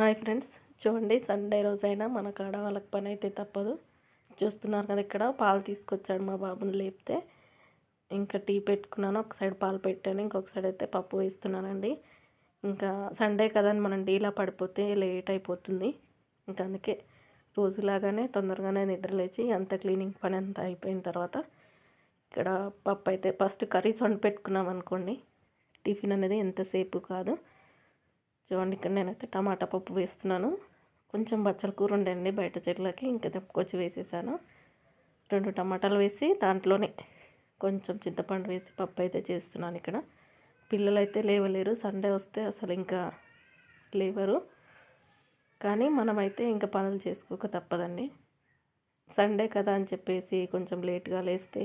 Hi friends. చూడండి Sunday రోజైనా మన కాడ వాళ్ళకి పని అయితే తప్పదు. చూస్తున్నారు కదా ఇక్కడ పాలు తీసుకొచ్చాడు మా బాబుని లేపితే. ఇంకా టీ పెట్టుకున్నాను ఒక సైడ్ పాలు పెట్టాను ఇంకొక సైడ్ అయితే పప్పు వేస్తున్నానండి. ఇంకా సండే కదా అని మనం డీలా పడిపోతే లేట్ అయిపోతుంది. ఇంకా అందుకే రోజులాగానే తొందరగానే నిద్ర లేచి అంత క్లీనింగ్ పని అంతా అయిపోయిన తర్వాత ఇక్కడ పప్పు అయితే ఫస్ట్ కర్రీస్ వండి పెట్టుకున్నాం అనుకోండి టిఫిన్ అనేది ఎంతసేపు కాదు. చూడండి ఇక్కడ నేనైతే టమాటా పప్పు వేస్తున్నాను. కొంచెం బచ్చల కూర ఉండండి బయట చెట్లకి ఇంకా తెప్పుకొచ్చి వేసేసాను. రెండు టమాటాలు వేసి దాంట్లోనే కొంచెం చింతపండు వేసి పప్పు అయితే చేస్తున్నాను ఇక్కడ. పిల్లలు అయితే లేవలేరు సండే వస్తే అసలు ఇంకా లేవరు. కానీ మనమైతే ఇంకా పనులు చేసుకోక తప్పదండి. సండే కదా అని చెప్పేసి కొంచెం లేట్గా లేస్తే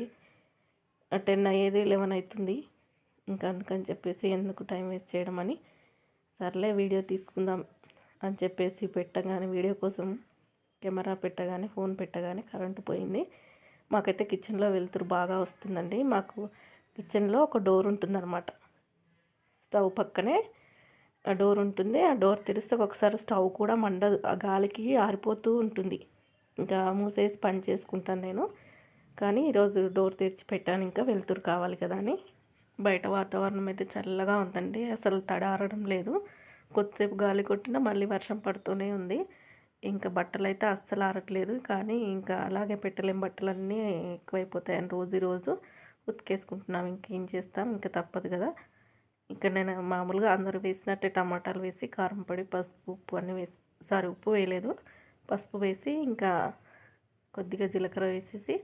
టెన్ అయ్యేది లెవెన్ అవుతుంది ఇంకా అందుకని చెప్పేసి ఎందుకు టైం వేస్ట్ చేయడం అని సర్లే వీడియో తీసుకుందాం అని చెప్పేసి పెట్టగానే వీడియో కోసం కెమెరా పెట్టగానే ఫోన్ పెట్టగానే కరెంటు పోయింది. మాకైతే కిచెన్లో వెళ్తురు బాగా వస్తుందండి. మాకు కిచెన్లో ఒక డోర్ ఉంటుందన్నమాట. స్టవ్ పక్కనే ఆ డోర్ ఉంటుంది. ఆ డోర్ తెరిస్తే ఒకసారి స్టవ్ కూడా మండదు. ఆ గాలికి ఆరిపోతూ ఉంటుంది. ఇంకా మూసేసి పని చేసుకుంటాను నేను. కానీ ఈరోజు డోర్ తెరిచి పెట్టాను. ఇంకా వెళ్తురు కావాలి కదా అని. బయట వాతావరణం అయితే చల్లగా ఉందండి. అసలు తడారడం లేదు. కొద్దిసేపు గాలి కొట్టినా మళ్ళీ వర్షం పడుతూనే ఉంది. ఇంకా బట్టలు అయితే అస్సలు ఆరట్లేదు. కానీ ఇంకా అలాగే పెట్టలేం. బట్టలన్నీ ఎక్కువైపోతాయని రోజు రోజు ఉతికేసుకుంటున్నాం. ఇంకేం చేస్తాం? ఇంకా తప్పదు కదా. ఇక్కడ నేను మామూలుగా అందరూ వేసినట్టే టమాటాలు వేసి కారం పొడి పసుపు ఉప్పు అన్నీ వేసి సారీ ఉప్పు వేయలేదు. పసుపు వేసి ఇంకా కొద్దిగా జీలకర్ర వేసేసి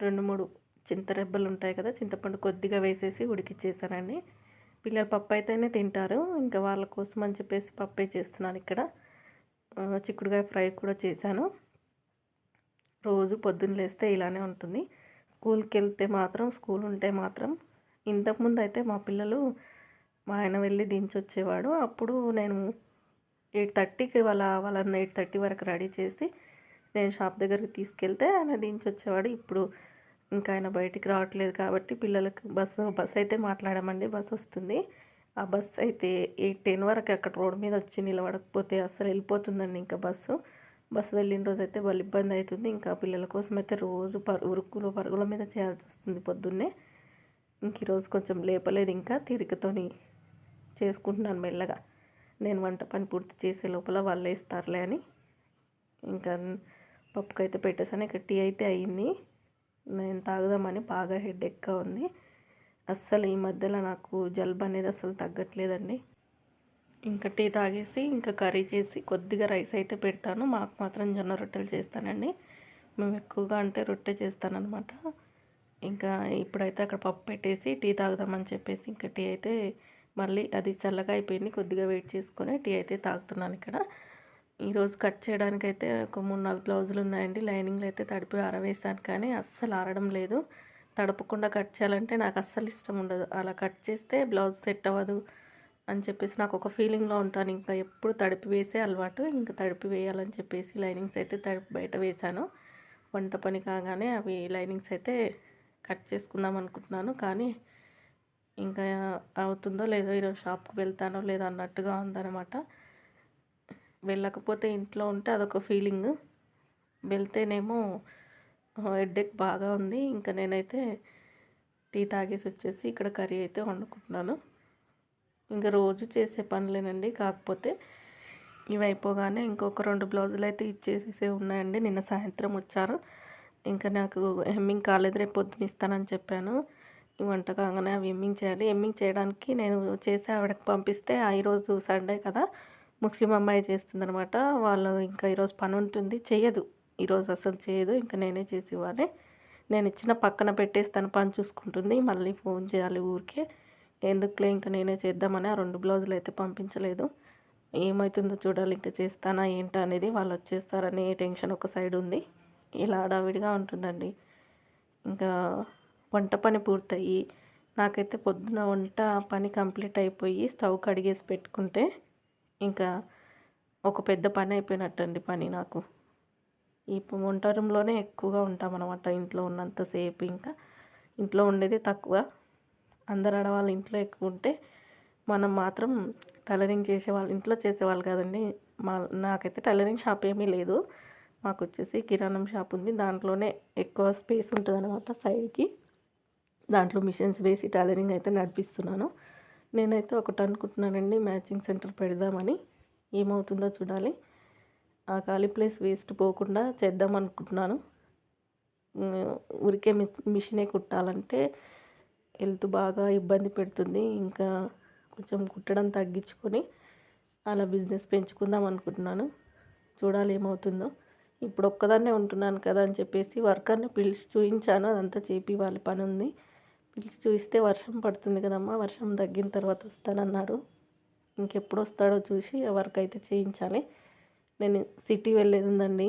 రెండు మూడు చింతరెబ్బలు ఉంటాయి కదా చింతపండు కొద్దిగా వేసేసి ఉడికిచ్చేసానండి. పిల్లలు పప్పు అయితేనే తింటారు ఇంకా వాళ్ళ కోసం అని చెప్పేసి పప్పే చేస్తున్నాను ఇక్కడ. చిక్కుడుకాయ ఫ్రై కూడా చేశాను. రోజు పొద్దున్న లేస్తే ఇలానే ఉంటుంది. స్కూల్కి వెళ్తే మాత్రం స్కూల్ ఉంటే మాత్రం ఇంతకుముందు అయితే మా పిల్లలు మా ఆయన వెళ్ళి దించొచ్చేవాడు. అప్పుడు నేను ఎయిట్ థర్టీకి వాళ్ళ వాళ్ళని ఎయిట్ థర్టీ వరకు రెడీ చేసి నేను షాప్ దగ్గరికి తీసుకెళ్తే ఆయన దించొచ్చేవాడు. ఇప్పుడు ఇంకా ఆయన బయటికి రావట్లేదు కాబట్టి పిల్లలకు బస్సు బస్సు అయితే మాట్లాడామండి బస్సు వస్తుంది. ఆ బస్సు అయితే ఎయిట్ టెన్ వరకు అక్కడ రోడ్ మీద వచ్చి నిలబడకపోతే అసలు వెళ్ళిపోతుందండి ఇంకా బస్సు. బస్సు వెళ్ళిన రోజు అయితే వాళ్ళు ఇబ్బంది అవుతుంది. ఇంకా పిల్లల కోసం అయితే రోజు పరు ఉరుకులు పరుగుల మీద చేయాల్సి వస్తుంది పొద్దున్నే. ఇంక ఈరోజు కొంచెం లేపలేదు ఇంకా తీరికతోని చేసుకుంటున్నాను మెల్లగా. నేను వంట పని పూర్తి చేసే లోపల వాళ్ళు వేస్తారులే అని. ఇంకా పప్పుకైతే పెట్టేసాను ఇక టీ అయితే అయింది. నేను తాగుదామని బాగా హెడ్ ఎక్గా ఉంది. అస్సలు ఈ మధ్యలో నాకు జలుబు అనేది అసలు తగ్గట్లేదండి. ఇంకా టీ తాగేసి ఇంకా కర్రీ చేసి కొద్దిగా రైస్ అయితే పెడతాను. మాకు మాత్రం జొన్న రొట్టెలు చేస్తానండి. మేము ఎక్కువగా అంటే రొట్టె చేస్తానన్నమాట. ఇంకా ఇప్పుడైతే అక్కడ పప్పు పెట్టేసి టీ తాగుదామని చెప్పేసి ఇంకా టీ అయితే మళ్ళీ అది చల్లగా అయిపోయింది. కొద్దిగా వెయిట్ చేసుకొని టీ అయితే తాగుతున్నాను ఇక్కడ. ఈరోజు కట్ చేయడానికి అయితే ఒక మూడు నాలుగు బ్లౌజులు ఉన్నాయండి. లైనింగ్లు అయితే తడిపి ఆరవేసాను కానీ అస్సలు ఆరడం లేదు. తడపకుండా కట్ చేయాలంటే నాకు అస్సలు ఇష్టం ఉండదు. అలా కట్ చేస్తే బ్లౌజ్ సెట్ అవ్వదు అని చెప్పేసి నాకు ఒక ఫీలింగ్లో ఉంటాను. ఇంకా ఎప్పుడు తడిపి వేసే అలవాటు ఇంకా తడిపి వేయాలని చెప్పేసి లైనింగ్స్ అయితే తడిపి బయట వేశాను. వంట పని కాగానే అవి లైనింగ్స్ అయితే కట్ చేసుకుందాం అనుకుంటున్నాను. కానీ ఇంకా అవుతుందో లేదో ఈరోజు షాప్కి వెళ్తానో లేదో అన్నట్టుగా ఉందన్నమాట. వెళ్ళకపోతే ఇంట్లో ఉంటే అదొక ఫీలింగ్. వెళ్తేనేమో హెడ్డేక్ బాగా ఉంది. ఇంకా నేనైతే టీ తాగేసి వచ్చేసి ఇక్కడ కర్రీ అయితే వండుకుంటున్నాను. ఇంకా రోజు చేసే పనులేనండి. కాకపోతే ఇవి అయిపోగానే ఇంకొక రెండు బ్లౌజులు అయితే ఇచ్చేసేసే ఉన్నాయండి. నిన్న సాయంత్రం వచ్చారు. ఇంకా నాకు హెమ్మింగ్ కాలేదు. రేపు పొద్దున ఇస్తానని చెప్పాను. ఈ వంట కాగానే అవి ఎమ్మింగ్ చేయాలి. ఎమ్మింగ్ చేయడానికి నేను చేసి ఆవిడకి పంపిస్తే ఈరోజు సండే కదా. ముస్లిం అమ్మాయి చేస్తుందనమాట వాళ్ళు ఇంకా ఈరోజు పని ఉంటుంది. చేయదు ఈరోజు అసలు చేయదు ఇంకా నేనే చేసి ఇవ్వాలి నేను ఇచ్చిన పక్కన పెట్టేసి తన పని చూసుకుంటుంది. మళ్ళీ ఫోన్ చేయాలి ఊరికే. ఎందుకులే ఇంకా నేనే చేద్దామని ఆ రెండు బ్లౌజులు అయితే పంపించలేదు. ఏమవుతుందో చూడాలి. ఇంకా చేస్తానా ఏంటా అనేది వాళ్ళు వచ్చేస్తారని టెన్షన్ ఒక సైడ్ ఉంది. ఇలా హడావిడిగా ఉంటుందండి. ఇంకా వంట పని పూర్తయి నాకైతే పొద్దున వంట పని కంప్లీట్ అయిపోయి స్టవ్ కడిగేసి పెట్టుకుంటే ఇంకా ఒక పెద్ద పని అయిపోయినట్టండి పని నాకు. ఈ వంట రూమ్లోనే ఎక్కువగా ఉంటాం అనమాట ఇంట్లో ఉన్నంతసేపు ఇంకా. ఇంట్లో ఉండేది తక్కువ. అందరు ఆడవాళ్ళు ఇంట్లో ఎక్కువ ఉంటే మనం మాత్రం టైలరింగ్ చేసేవాళ్ళు ఇంట్లో చేసేవాళ్ళు కదండి. మా నాకైతే టైలరింగ్ షాప్ ఏమీ లేదు. మాకు వచ్చేసి కిరాణం షాప్ ఉంది. దాంట్లోనే ఎక్కువ స్పేస్ ఉంటుంది అనమాట సైడ్కి. దాంట్లో మిషన్స్ వేసి టైలరింగ్ అయితే నడిపిస్తున్నాను. నేనైతే ఒకటి అనుకుంటున్నానండి మ్యాచింగ్ సెంటర్ పెడదామని. ఏమవుతుందో చూడాలి. ఆ ఖాళీ ప్లేస్ వేస్ట్ పోకుండా చేద్దాం అనుకుంటున్నాను. ఊరికే మిస్ మిషనే కుట్టాలంటే హెల్త్ బాగా ఇబ్బంది పెడుతుంది. ఇంకా కొంచెం కుట్టడం తగ్గించుకొని అలా బిజినెస్ పెంచుకుందాం అనుకుంటున్నాను. చూడాలి ఏమవుతుందో. ఇప్పుడు ఒక్కదాన్నే ఉంటున్నాను కదా అని చెప్పేసి వర్కర్ని పిలిచి చూపించాను అదంతా చేపి వాళ్ళ పని ఉంది పిలిచి చూస్తే వర్షం పడుతుంది కదమ్మా వర్షం తగ్గిన తర్వాత వస్తానన్నాడు. ఇంకెప్పుడు వస్తాడో చూసి వర్క్ అయితే చేయించాలి. నేను సిటీ వెళ్ళేది ఉందండి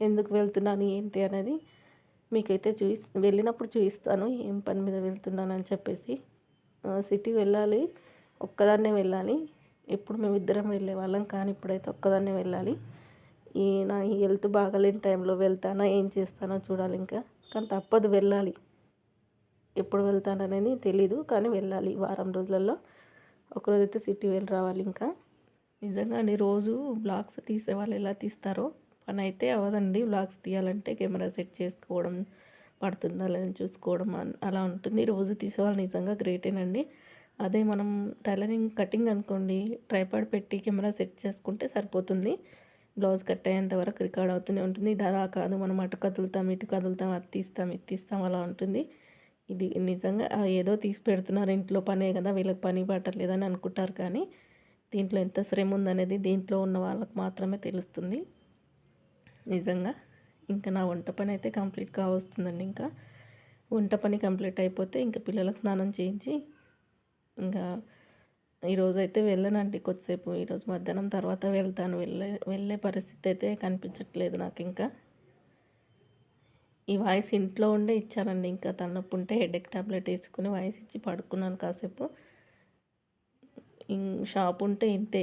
ఎందుకు వెళ్తున్నాను ఏంటి అనేది మీకైతే చూపి వెళ్ళినప్పుడు చూపిస్తాను ఏం పని మీద వెళ్తున్నానని చెప్పేసి. సిటీ వెళ్ళాలి ఒక్కదాన్నే వెళ్ళాలి. ఎప్పుడు మేము ఇద్దరం వెళ్ళే వాళ్ళం కానీ ఇప్పుడైతే ఒక్కదాన్నే వెళ్ళాలి. ఈ నా ఈ హెల్త్ బాగాలేని టైంలో వెళ్తానా ఏం చేస్తానో చూడాలి ఇంకా కానీ తప్పదు వెళ్ళాలి. ఎప్పుడు వెళ్తాననేది తెలీదు కానీ వెళ్ళాలి వారం రోజులలో. ఒకరోజైతే సిటీ వెళ్ళి రావాలి ఇంకా. నిజంగా అండి రోజు బ్లాగ్స్ తీసే వాళ్ళు ఎలా తీస్తారో. పని అయితే అవ్వదండి బ్లాగ్స్ తీయాలంటే కెమెరా సెట్ చేసుకోవడం పడుతుందా లేదని చూసుకోవడం అలా ఉంటుంది. రోజు తీసేవాళ్ళు నిజంగా గ్రేటేనండి. అదే మనం టైలరింగ్ కటింగ్ అనుకోండి ట్రైపాడ్ పెట్టి కెమెరా సెట్ చేసుకుంటే సరిపోతుంది. బ్లౌజ్ కట్ అయ్యేంత వరకు రికార్డ్ అవుతూనే ఉంటుంది. ఇది అలా కాదు మనం అటు కదులుతాం ఇటు కదులుతాం అది తీస్తాం ఇది తీస్తాం అలా ఉంటుంది. ఇది నిజంగా ఏదో తీసి పెడుతున్నారు ఇంట్లో పనే కదా వీళ్ళకి పని పట్టలేదని అనుకుంటారు కానీ దీంట్లో ఎంత శ్రమ ఉందనేది దీంట్లో ఉన్న వాళ్ళకి మాత్రమే తెలుస్తుంది. నిజంగా ఇంకా నా వంట పని అయితే కంప్లీట్ కావస్తుందండి ఇంకా. వంట పని కంప్లీట్ అయిపోతే ఇంకా పిల్లలకు స్నానం చేయించి ఇంకా ఈరోజు అయితే వెళ్ళనండి కొద్దిసేపు. ఈరోజు మధ్యాహ్నం తర్వాత వెళ్తాను. వెళ్ళే వెళ్ళే పరిస్థితి అయితే కనిపించట్లేదు నాకు ఇంకా. ఈ వాయిస్ ఇంట్లో ఉండే ఇచ్చానండి. ఇంకా తలనొప్పి ఉంటే హెడేక్ టాబ్లెట్ వేసుకుని వాయిస్ ఇచ్చి పడుకున్నాను కాసేపు. షాప్ ఉంటే ఇంతే.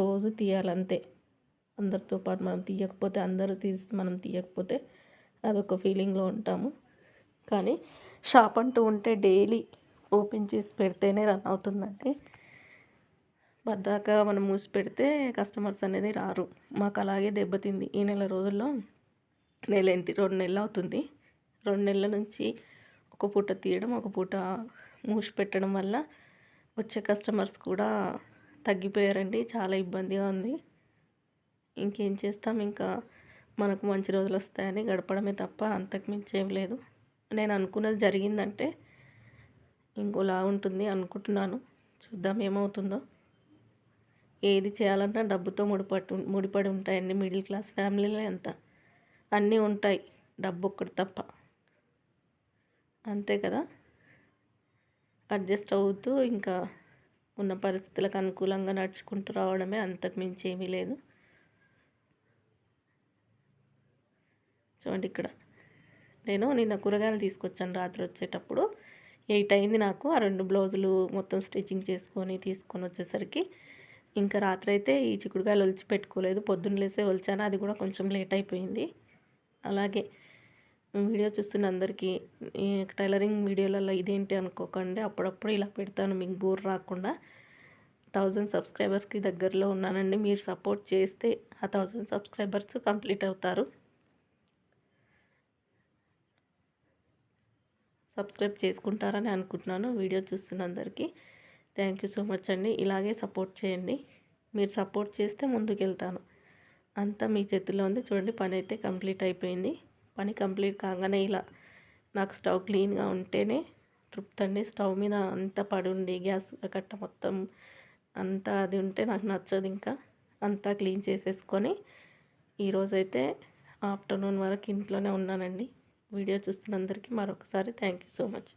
రోజు తీయాలంతే. అందరితో పాటు మనం తీయకపోతే అందరూ తీసి మనం తీయకపోతే అదొక ఫీలింగ్లో ఉంటాము. కానీ షాప్ అంటూ ఉంటే డైలీ ఓపెన్ చేసి పెడితేనే రన్ అవుతుందండి. బద్దాక మనం మూసి పెడితే కస్టమర్స్ అనేది రారు. మాకు అలాగే దెబ్బతింది ఈ నెల రోజుల్లో. నెల ఏంటి రెండు నెలలు అవుతుంది రెండు నెలల నుంచి ఒక పూట తీయడం ఒక పూట మూసి పెట్టడం వల్ల వచ్చే కస్టమర్స్ కూడా తగ్గిపోయారండి. చాలా ఇబ్బందిగా ఉంది. ఇంకేం చేస్తాం? ఇంకా మనకు మంచి రోజులు వస్తాయని గడపడమే తప్ప అంతకు మించి ఏం లేదు. నేను అనుకున్నది జరిగిందంటే ఇంకోలా ఉంటుంది అనుకుంటున్నాను. చూద్దాం ఏమవుతుందో. ఏది చేయాలన్నా డబ్బుతో ముడిపట్టు ముడిపడి ఉంటాయండి మిడిల్ క్లాస్ ఫ్యామిలీలో ఎంత అన్నీ ఉంటాయి డబ్బు ఒక్కటి తప్ప. అంతే కదా? అడ్జస్ట్ అవుతూ ఇంకా ఉన్న పరిస్థితులకు అనుకూలంగా నడుచుకుంటూ రావడమే అంతకు మించి ఏమీ లేదు. చూడండి ఇక్కడ. నేను నిన్న కూరగాయలు తీసుకొచ్చాను రాత్రి వచ్చేటప్పుడు. ఎయిట్ అయింది నాకు. ఆ రెండు బ్లౌజులు మొత్తం స్టిచ్చింగ్ చేసుకొని తీసుకొని వచ్చేసరికి ఇంకా రాత్రి అయితే ఈ చిక్కుడుకాయలు ఒలిచి పెట్టుకోలేదు. పొద్దున్న లేసే ఒలిచాను. అది కూడా కొంచెం లేట్ అయిపోయింది. అలాగే వీడియో చూస్తున్న అందరికీ టైలరింగ్ వీడియోలలో ఇదేంటి అనుకోకండి. అప్పుడప్పుడు ఇలా పెడతాను మీకు బోర్ రాకుండా. థౌజండ్ సబ్స్క్రైబర్స్కి దగ్గరలో ఉన్నానండి. మీరు సపోర్ట్ చేస్తే ఆ థౌజండ్ సబ్స్క్రైబర్స్ కంప్లీట్ అవుతారు. సబ్స్క్రైబ్ చేసుకుంటారని అనుకుంటున్నాను వీడియో చూస్తున్న అందరికీ. థ్యాంక్ యూ సో మచ్ అండి. ఇలాగే సపోర్ట్ చేయండి. మీరు సపోర్ట్ చేస్తే ముందుకు వెళ్తాను అంతా మీ చేతిలో ఉంది. చూడండి పని అయితే కంప్లీట్ అయిపోయింది. పని కంప్లీట్ కాగానే ఇలా నాకు స్టవ్ క్లీన్గా ఉంటేనే తృప్తి అండి స్టవ్ మీద అంతా పడి ఉండి గ్యాస్ కట్ట మొత్తం అంతా అది ఉంటే నాకు నచ్చదు ఇంకా. అంతా క్లీన్ చేసేసుకొని ఈరోజైతే ఆఫ్టర్నూన్ వరకు ఇంట్లోనే ఉన్నానండి. వీడియో చూస్తున్నందరికీ మరొకసారి థ్యాంక్ యూ సో మచ్.